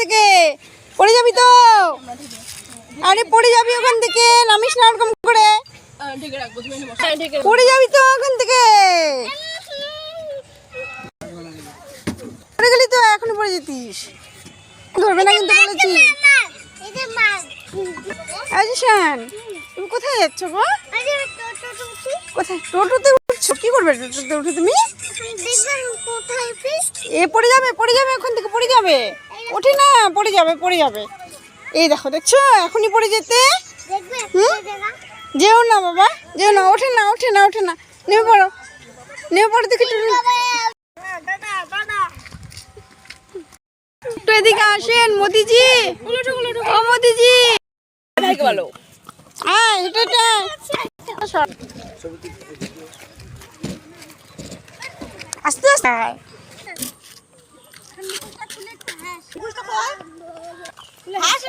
থেকে। পড়ে যাবি তো? আরে পড়ে যাবি ওখান থেকে নামিস না ওরকম করে। পড়ে যাবি তো ওখান থেকে। পড়ে গেলি তো এখনই পড়ে যেতিস। ধরবে না কিন্তু বলেছি। আজিশান তুমি কোথায় যাচ্ছ গো? কোথায়? টোটোতে উঠছো? কি করবে টোটোতে উঠে তুমি? এ পড়ে যাবে পড়ে যাবে ওখান থেকে পড়ে যাবে। ওঠে না পড়ে যাবে পড়ে যাবে। এই দেখো দেখছ? এখনই পড়ে যেতে। যেও না বাবা যেও না ওঠে না ওঠে না ওঠে না। নেমে পড়ো। নেমে পড়ো দেখি একটু একটু এদিকে আসেন মোদিজি। ও মোদিজি। হ্যাঁ এটা আস্তে আস্তে। হাস